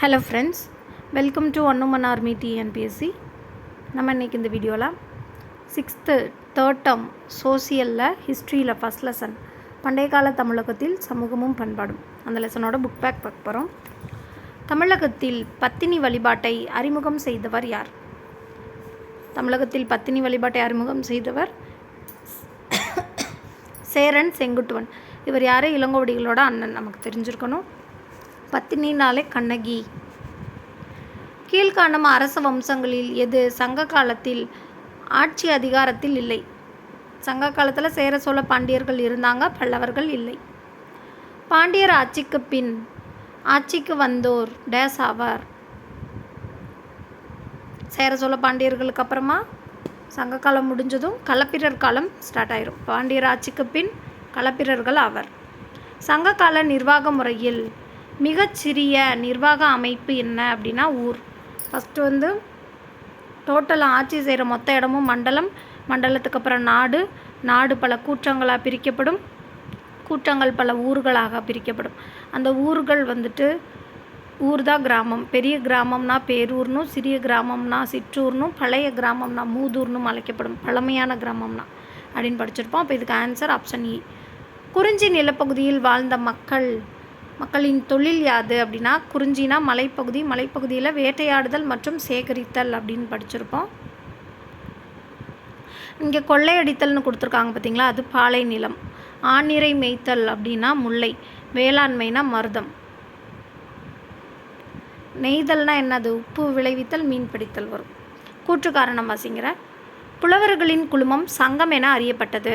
Hello friends welcome to ஒன்னுமன் army TNPSC நம்ம இன்றைக்கி இந்த வீடியோவில் சிக்ஸ்த்து தேர்ட் டேர்ம் சோசியலில் ஹிஸ்ட்ரியில் ஃபஸ்ட் லெசன் பண்டைய கால தமிழகத்தில் சமூகமும் பண்பாடும். அந்த லெசனோட புக் பேக் பார்க்க போகிறோம் தமிழகத்தில் பத்தினி வழிபாட்டை அறிமுகம் செய்தவர் யார்? தமிழகத்தில் பத்தினி வழிபாட்டை அறிமுகம் செய்தவர் சேரன் செங்குட்டுவன். இவர் யார்? இளங்கோவடிகளோட அண்ணன் நமக்கு தெரிஞ்சிருக்கணும். பத்தினினாலே கண்ணகி. கீழ்காணும் அரச வம்சங்களில் எது சங்க காலத்தில்? ஆட்சி அதிகாரத்தில் இல்லை. சங்க காலத்தில் சேர சோழ பாண்டியர்கள் இருந்தாங்க பல்லவர்கள் இல்லை. பாண்டியர் ஆட்சிக்கு பின் ஆட்சிக்கு வந்தோர் டேஸ் ஆவார். சேர சோழ பாண்டியர்களுக்கு அப்புறமா சங்க காலம் முடிஞ்சதும் களப்பிரர் காலம் ஸ்டார்ட் ஆயிரும். பாண்டியர் ஆட்சிக்கு பின் களப்பிரர்கள் ஆவர். சங்க கால நிர்வாக முறையில் மிகச்சிறிய நிர்வாக அமைப்பு என்ன அப்படின்னா ஊர். ஃபஸ்ட்டு வந்து டோட்டலாக ஆட்சி செய்கிற மொத்த இடமும் மண்டலம் மண்டலத்துக்கு அப்புறம் நாடு. நாடு பல கூற்றங்களாக பிரிக்கப்படும். கூற்றங்கள் பல ஊர்களாக பிரிக்கப்படும். அந்த ஊர்கள் வந்துட்டு ஊர் தான் கிராமம். பெரிய கிராமம்னா பேரூர்னும் சிறிய கிராமம்னா சிற்றூர்னும் பழைய கிராமம்னா மூதூர்னும் அழைக்கப்படும். பழமையான கிராமம்னா அப்படின்னு படிச்சிருப்போம். அப்போ இதுக்கு ஆன்சர் ஆப்ஷன் இ குறிஞ்சி நிலப்பகுதியில் வாழ்ந்த மக்கள் மக்களின் தொழில் யாது அப்படின்னா குறிஞ்சினா மலைப்பகுதி மலைப்பகுதியில் வேட்டையாடுதல் மற்றும் சேகரித்தல் அப்படின்னு படிச்சிருப்போம். இங்கே கொள்ளையடித்தல்னு கொடுத்துருக்காங்க பார்த்தீங்களா அது பாலை நிலம். ஆநிறை மேய்த்தல் அப்படின்னா முல்லை. வேளாண்மைனா மருதம். நெய்தல்னா என்னது? உப்பு விளைவித்தல் மீன் பிடித்தல் வரும். கூற்று காரணம் வாசிங்கிற புலவர்களின் குழுமம் சங்கம் என அறியப்பட்டது.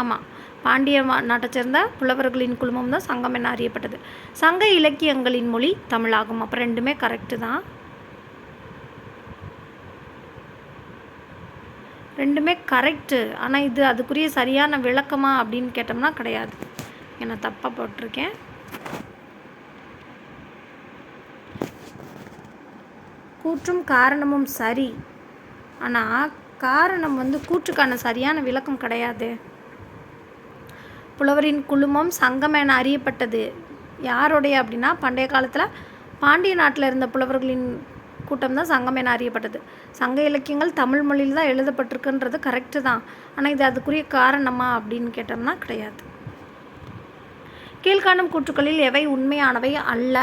ஆமாம் பாண்டிய மா- சேர்ந்த புலவர்களின் குழுமம் தான் சங்கம் என அறியப்பட்டது. சங்க இலக்கியங்களின் மொழி தமிழாகும். அப்போ ரெண்டுமே கரெக்டு தான். ரெண்டுமே கரெக்டு ஆனால் இது அதுக்குரிய சரியான விளக்கமா அப்படின்னு கேட்டோம்னா கிடையாது. ஏன்னா தப்பாக போட்டிருக்கேன். கூற்றும் காரணமும் சரி. ஆனால் காரணம் வந்து கூற்றுக்கான சரியான விளக்கம் கிடையாது. புலவரின் குழுமம் சங்கம் என அறியப்பட்டது. யாருடைய அப்படின்னா பண்டைய காலத்தில் பாண்டிய நாட்டில் இருந்த புலவர்களின் கூட்டம் தான் சங்கம் என அறியப்பட்டது. சங்க இலக்கியங்கள் தமிழ் மொழியில் தான் எழுதப்பட்டிருக்குன்றது கரெக்டு தான். ஆனால் இது அதுக்குரிய காரணமா அப்படின்னு கேட்டோம்னா கிடையாது. கீழ்காணும் கூற்றுக்களில் எவை உண்மையானவை அல்ல?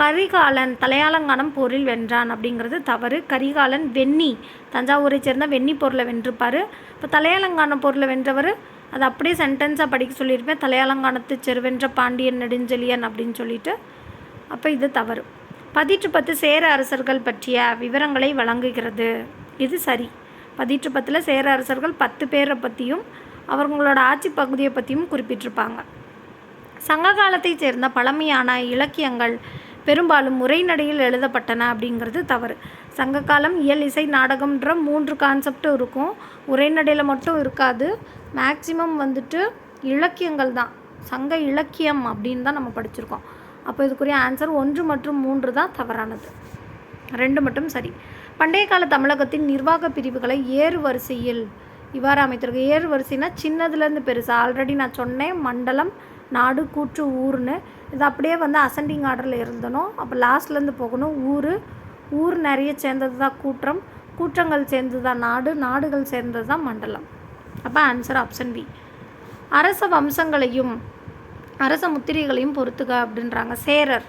கரிகாலன் தலையாலங்கானம் போரில் வென்றான் அப்படிங்கிறது தவறு. கரிகாலன் வெண்ணி தஞ்சாவூரை சேர்ந்த வெண்ணி போரில் வென்றிருப்பார். இப்போ தலையாலங்கானம் போரில் வென்றவர் அது அப்படியே சென்டென்ஸாக படிக்க சொல்லியிருப்பேன். தலையாலங்கானத்து செருவென்ற பாண்டியன் நெடுஞ்செழியன் அப்படின்னு சொல்லிட்டு. அப்போ இது தவறு. பதிற்று பத்து சேர அரசர்கள் பற்றிய விவரங்களை வழங்குகிறது. இது சரி. பதிற்று பத்தில் சேர அரசர்கள் பத்து பேரை பற்றியும் அவங்களோட ஆட்சி பகுதியை பற்றியும் குறிப்பிட்டிருப்பாங்க. சங்க காலத்தைச் சேர்ந்த பழமையான இலக்கியங்கள் பெரும்பாலும் உரைநடையில் எழுதப்பட்டன அப்படிங்கிறது தவறு. சங்க காலம் இயல் இசை நாடகம்ன்ற மூன்று கான்செப்டும் இருக்கும். உரைநடையில் மட்டும் இருக்காது. மேக்சிமம் வந்துட்டு இலக்கியங்கள் தான். சங்க இலக்கியம் அப்படின்னு தான் நம்ம படிச்சிருக்கோம். அப்போ இதுக்குரிய ஆன்சர் ஒன்று மற்றும் மூன்று தான் தவறானது. ரெண்டு மட்டும் சரி. பண்டைய கால தமிழகத்தின் நிர்வாக பிரிவுகளை ஏறு வரிசையில் இவ்வாறு அமைத்திருக்கு ஏறு வரிசைனா சின்னதுலேருந்து பெருசு. ஆல்ரெடி நான் சொன்னேன் மண்டலம் நாடு கூற்று ஊர்னு இது அப்படியே வந்து அசெண்டிங் ஆர்டரில் இருந்தனும். அப்போ லாஸ்ட்லேருந்து போகணும் ஊர் ஊர் நிறைய சேர்ந்தது தான் கூற்றம் கூற்றங்கள் சேர்ந்தது தான் நாடு நாடுகள் சேர்ந்தது தான் மண்டலம். அப்போ ஆன்சர் ஆப்ஷன் பி அரச வம்சங்களையும் அரச முத்திரைகளையும் பொறுத்துக அப்படின்றாங்க. சேரர்.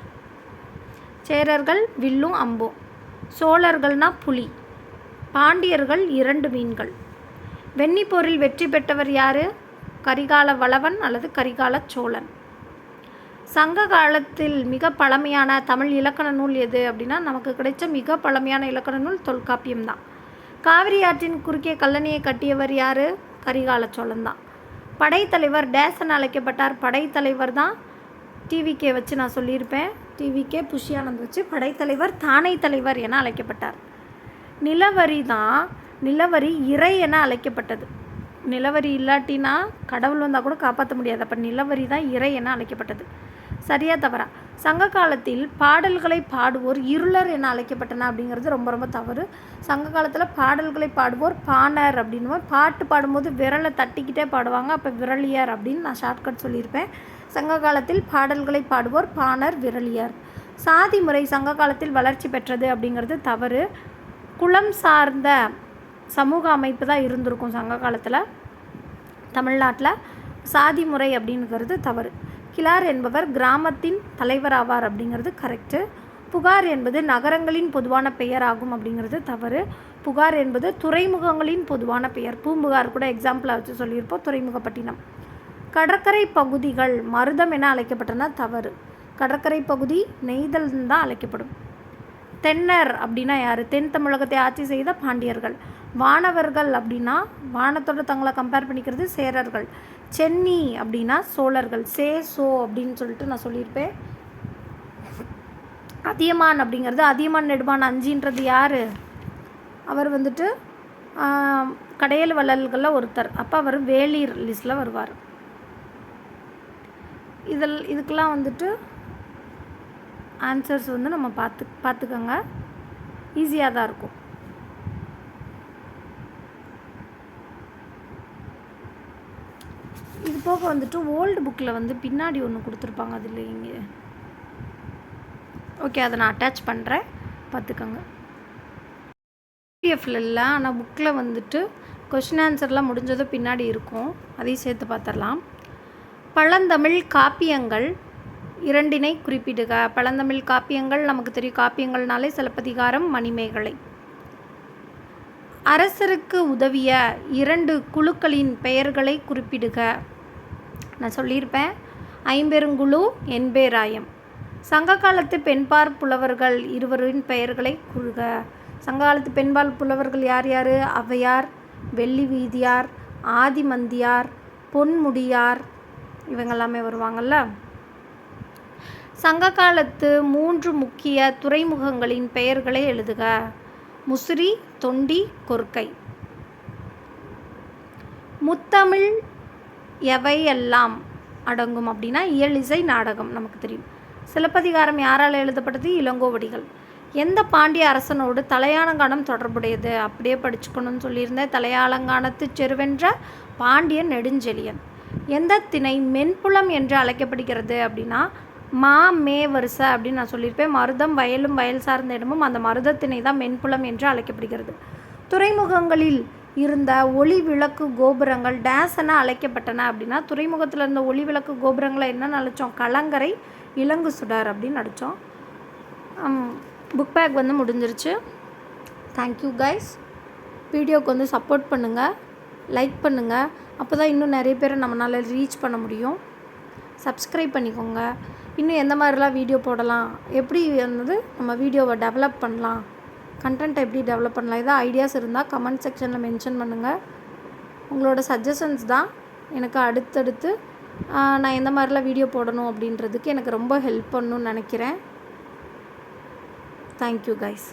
சேரர்கள் வில்லும் அம்பும். சோழர்கள்னா புலி. பாண்டியர்கள் இரண்டு மீன்கள். வெண்ணிப்போரில் வெற்றி பெற்றவர் யார்? கரிகால வளவன் அல்லது கரிகால சோழன். சங்க காலத்தில் மிக பழமையான தமிழ் இலக்கண நூல் எது அப்படின்னா நமக்கு கிடைச்ச மிக பழமையான இலக்கண நூல் தொல்காப்பியம் தான். காவிரி ஆற்றின் குறுக்கே கல்லணையை கட்டியவர் யார்? கரிகால சோழன் தான். படைத்தலைவர் டேசன் அழைக்கப்பட்டார். படைத்தலைவர் தான் டிவிகே வச்சு நான் சொல்லியிருப்பேன். டிவிகே புஷியானந்த் வச்சு படைத்தலைவர் தானை தலைவர் என அழைக்கப்பட்டார். நிலவரி தான் நிலவரி இறை என அழைக்கப்பட்டது. நிலவரி இல்லாட்டினா கடவுள் வந்தால் கூட காப்பாற்ற முடியாது. அப்போ நிலவரி தான் இறை என அழைக்கப்பட்டது. சரியா தவறா. சங்க காலத்தில் பாடல்களை பாடுவோர் இருளர் என அழைக்கப்பட்டன அப்படிங்கிறது ரொம்ப ரொம்ப தவறு. சங்க காலத்தில் பாடல்களை பாடுவோர் பாணர் அப்படின்னு பாட்டு பாடும்போது விரலை தட்டிக்கிட்டே பாடுவாங்க. அப்போ விரலியர் அப்படின்னு நான் ஷார்ட்கட் சொல்லியிருப்பேன். சங்க காலத்தில் பாடல்களை பாடுவோர் பாணர் விரலியர். சாதி முறை சங்க காலத்தில் வளர்ச்சி பெற்றது அப்படிங்கிறது தவறு. குலம் சார்ந்த சமூக அமைப்பு தான் இருந்திருக்கும் சங்க காலத்தில். தமிழ்நாட்டில் சாதி முறை அப்படிங்கிறது தவறு. கிளார் என்பவர் கிராமத்தின் தலைவர் ஆவார் அப்படிங்கிறது கரெக்டு புகார் என்பது நகரங்களின் பொதுவான பெயர் ஆகும் அப்படிங்கிறது தவறு. புகார் என்பது துறைமுகங்களின் பொதுவான பெயர். பூம்புகார் கூட எக்ஸாம்பிளாக வச்சு சொல்லியிருப்போம். துறைமுகப்பட்டினம். கடற்கரை பகுதிகள் மருதம் என அழைக்கப்பட்டன தவறு. கடற்கரை பகுதி நெய்தல் தான் அழைக்கப்படும். தென்னர் அப்படின்னா யார்? தென் தமிழகத்தை ஆட்சி செய்த பாண்டியர்கள். வானவர்கள் அப்படின்னா வானத்தோட தங்களை கம்பேர் பண்ணிக்கிறது சேரர்கள். சென்னி அப்படின்னா சோழர்கள் சே சோ அப்படின்னு சொல்லிட்டு நான் சொல்லியிருப்பேன். அதியமான் அப்படிங்கிறது அதியமான் நெடுமான் அஞ்சின்றது யார்? அவர் வந்துட்டு கடையல் வள்ளல்களில் ஒருத்தர். அப்போ அவர் வேலீர் லிஸ்ட்டில் வருவார். இதில் இதுக்கெல்லாம் வந்துட்டு ஆன்சர்ஸ் வந்து நம்ம பார்த்து பார்த்துக்கோங்க. ஈஸியாக தான் இருக்கும். போக வந்துட்டு ஓல்டு புக்கில் வந்து பின்னாடி ஒன்று கொடுத்துருப்பாங்க அதில் இங்கே. ஓகே அதை நான் அட்டாச் பண்ணுறேன் பார்த்துக்கோங்க. பிடிஎஃப்ல இல்லை ஆனால் புக்கில் வந்துட்டு கொஷின் ஆன்சர்லாம் முடிஞ்சதும் பின்னாடி இருக்கும். அதையும் சேர்த்து பார்த்துடலாம். பழந்தமிழ் காப்பியங்கள் இரண்டினை குறிப்பிடுக. பழந்தமிழ் காப்பியங்கள் நமக்கு தெரியும் காப்பியங்கள்னாலே சிலப்பதிகாரம் மணிமேகலை. அரசருக்கு உதவிய இரண்டு குழுக்களின் பெயர்களை குறிப்பிடுக. நான் சொல்லியிருப்பேன். ஐம்பெருங்குழு என்பேராயம் சங்க காலத்து பெண்பார் புலவர்கள் இருவரின் பெயர்களை கூறுக. சங்க காலத்து பெண்பால் புலவர்கள் யார் யார்? அவையார் வெள்ளி வீதியார் ஆதிமந்தியார் பொன்முடியார் இவங்க எல்லாமே வருவாங்கல்ல சங்க காலத்து மூன்று முக்கிய துறைமுகங்களின் பெயர்களை எழுதுக. முசிறி தொண்டி கொர்க்கை. முத்தமிழ் எவையெல்லாம் அடங்கும் அப்படின்னா இயலிசை நாடகம் நமக்கு தெரியும். சிலப்பதிகாரம் யாரால் எழுதப்பட்டது? இளங்கோவடிகள். எந்த பாண்டிய அரசனோடு தலையாலங்கானம் தொடர்புடையது? அப்படியே படிச்சுக்கணும்னு சொல்லியிருந்தேன். தலையாலங்கானத்து செருவென்ற பாண்டியன் நெடுஞ்செழியன். எந்த திணை மென்புலம் என்று அழைக்கப்படுகிறது அப்படின்னா மா மே வருச அப்படின்னு நான் சொல்லியிருப்பேன். மருதம் வயலும் வயல் சார்ந்த இடமும் அந்த மருதத்திணை தான் மென்புலம் என்று அழைக்கப்படுகிறது. துறைமுகங்களில் இருந்த ஒளி விளக்கு கோபுரங்கள் டேஸ் என அழைக்கப்பட்டன அப்படின்னா துறைமுகத்தில் இருந்த ஒளி விளக்கு கோபுரங்களை என்னென்னு அழைச்சோம் கலங்கரை இலங்கு சுடர் அப்படின்னு அடித்தோம் புக் பேக் வந்து முடிஞ்சிருச்சு. தேங்க்யூ கைஸ் வீடியோவுக்கு வந்து சப்போர்ட் பண்ணுங்கள் லைக் பண்ணுங்கள் அப்போ தான் இன்னும் நிறைய பேரை நம்மளால் ரீச் பண்ண முடியும். சப்ஸ்கிரைப் பண்ணிக்கோங்க. இன்னும் எந்த மாதிரிலாம் வீடியோ போடலாம்? எப்படி வந்து நம்ம வீடியோவை டெவலப் பண்ணலாம்? கண்டென்ட் எப்படி டெவலப் பண்ணலாம்? ஏதாவது ஐடியாஸ் இருந்தால் கமெண்ட் செக்ஷனில் மென்ஷன் பண்ணுங்கள் உங்களோட சஜஷன்ஸ் தான் எனக்கு அடுத்தடுத்து நான் எந்த மாதிரிலாம் வீடியோ போடணும் அப்படின்றதுக்கு எனக்கு ரொம்ப ஹெல்ப் பண்ணணும்னு நினைக்கிறேன். Thank you guys